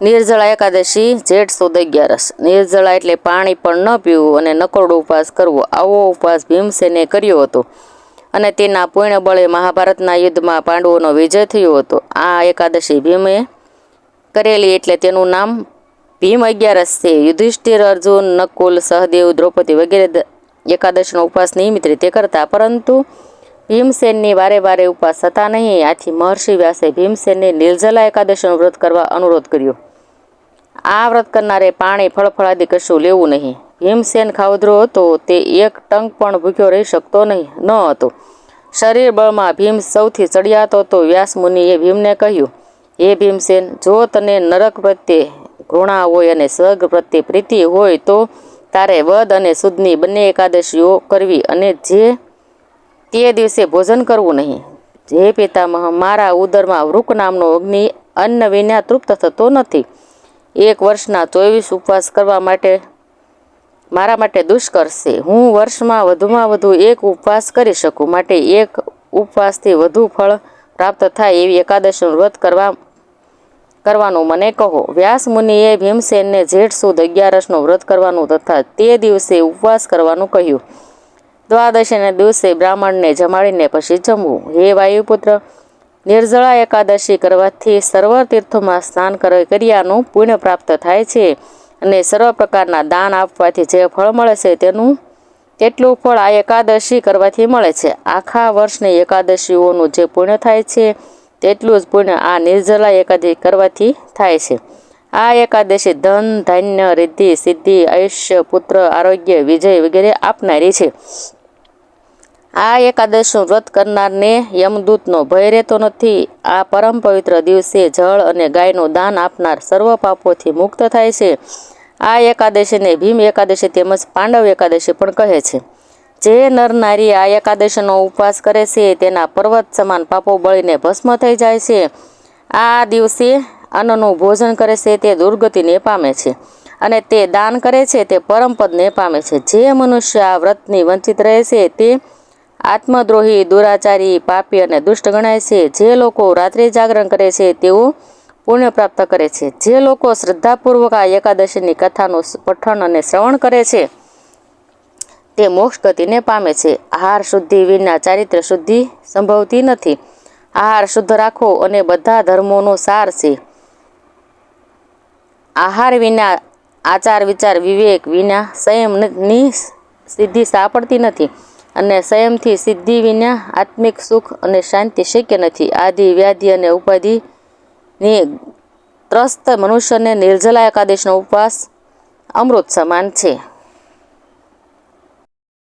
નિર્જળા એકાદશી જેઠ સુદ અગિયારસ. નિર્જળા એટલે પાણી પણ ન પીવું અને નકોરડો ઉપવાસ કરવો. આવો ઉપવાસ ભીમસેને કર્યો હતો. અને તેના પૂર્ણ બળે મહાભારતના યુદ્ધમાં પાંડવોનો વિજય થયો હતો. આ એકાદશી ભીમે કરેલી એટલે તેનું નામ ભીમ અગિયારસ છે. યુધિષ્ઠિર, અર્જુન, નકુલ, સહદેવ, દ્રૌપદી વગેરે એકાદશીનો ઉપવાસ નિયમિત રીતે કરતા, પરંતુ ભીમસેનની વારે વારે ઉપવાસ થતા નહીં. આથી મહર્ષિ વ્યાસે ભીમસેનને નિર્જલા એકાદશીનું વ્રત કરવા અનુરોધ કર્યો. આ વ્રત કરનારે પાણી ફળફળાદી કશું લેવું નહીં. ભીમસેન ખાવદ્રો હતો. તે એક ટંક પણ ભૂખ્યો રહી શકતો નહીં, ન હતો. શરીર બળમાં ભીમ સૌથી ચડિયાતો હતો, વ્યાસ મુનિએ ભીમને કહ્યું, હે ભીમસેન, જો તને નરક પ્રત્યે ઘૃણા હોય અને સ્વર્ગ પ્રત્યે પ્રીતિ હોય તો તારે વદ અને સુદની બંને એકાદશીઓ કરવી અને જે તે દિવસે ભોજન કરવું નહીં. જે પિતામહ મારા ઉદરમાં વૃક નામનો અગ્નિ અન્ન વિના તૃપ્ત થતો નથી. એક વર્ષના ચોવીસ ઉપવાસ કરવા માટે મારા માટે દુષ્કર છે. હું વર્ષમાં વધુમાં વધુ એક ઉપવાસ કરી શકું. માટે એક ઉપવાસથી વધુ ફળ પ્રાપ્ત થાય એવી એકાદશીનું વ્રત કરવા, કરવાનું મને કહો. વ્યાસ મુનિએ ભીમસેનને જેઠ સુદ અગિયારસનું વ્રત કરવાનું તથા તે દિવસે ઉપવાસ કરવાનું કહ્યું. દ્વાદશીના દિવસે બ્રાહ્મણને જમાડીને પછી જમવું. હે વાયુપુત્ર, નિર્જળા એકાદશી કરવાથી સર્વ તીર્થોમાં સ્નાન કર- કર્યાનું પુણ્ય પ્રાપ્ત થાય છે અને સર્વ પ્રકારના દાન આપવાથી જે ફળ મળે છે તેનું, તેટલું ફળ આ એકાદશી કરવાથી મળે છે. આખા વર્ષની એકાદશીઓનું જે પુણ્ય થાય છે, તેટલું જ પુણ્ય આ નિર્જલા એકાદશી કરવાથી થાય છે. આ એકાદશી ધન, ધાન્ય, રિદ્ધિ, સિદ્ધિ, આયુષ્ય, પુત્ર, આરોગ્ય, વિજય વગેરે આપનારી છે. આ એકાદશનું વ્રત કરનારને યમદૂતનો ભય રહેતો નથી. આ પરમ પવિત્ર દિવસે જળ અને ગાયનું દાન આપનાર સર્વ પાપોથી મુક્ત થાય છે. આ એકાદશીને ભીમ એકાદશી તેમજ પાંડવ એકાદશી પણ કહે છે. જે નર નારી આ એકાદશીનો ઉપવાસ કરે છે, તેના પર્વત સમાન પાપો બળીને ભસ્મ થઈ જાય છે. આ દિવસે અન્નનું ભોજન કરે છે, તે દુર્ગતિને પામે છે અને તે દાન કરે છે, તે પરમપદને પામે છે. જે મનુષ્ય આ વ્રતની વંચિત રહે છે, તે આત્મદ્રોહી, દુરાચારી, પાપી અને દુષ્ટ ગણાય છે. જે લોકો રાત્રિ જાગરણ કરે છે, તેઓ પુણ્ય પ્રાપ્ત કરે છે. જે લોકો શ્રદ્ધાપૂર્વક આ એકાદશીની કથાનું પઠન અને શ્રવણ કરે છે, તે મોક્ષ ગતિને પામે છે. આહાર શુદ્ધિ વિના ચારિત્ર શુદ્ધિ સંભવતી નથી. આહાર શુદ્ધ રાખો અને બધા ધર્મોનો સાર છે. આહાર વિના આચાર વિચાર વિવેક વિના સંયમની સિદ્ધિ સાંપડતી નથી. અને સંયમથી સિદ્ધિ વિના આત્મિક સુખ અને શાંતિ શક્ય નથી. આદિ, વ્યાધિ અને ઉપાધિની ત્રસ્ત મનુષ્યને નિર્જલા એકાદશનો ઉપવાસ અમૃત સમાન છે.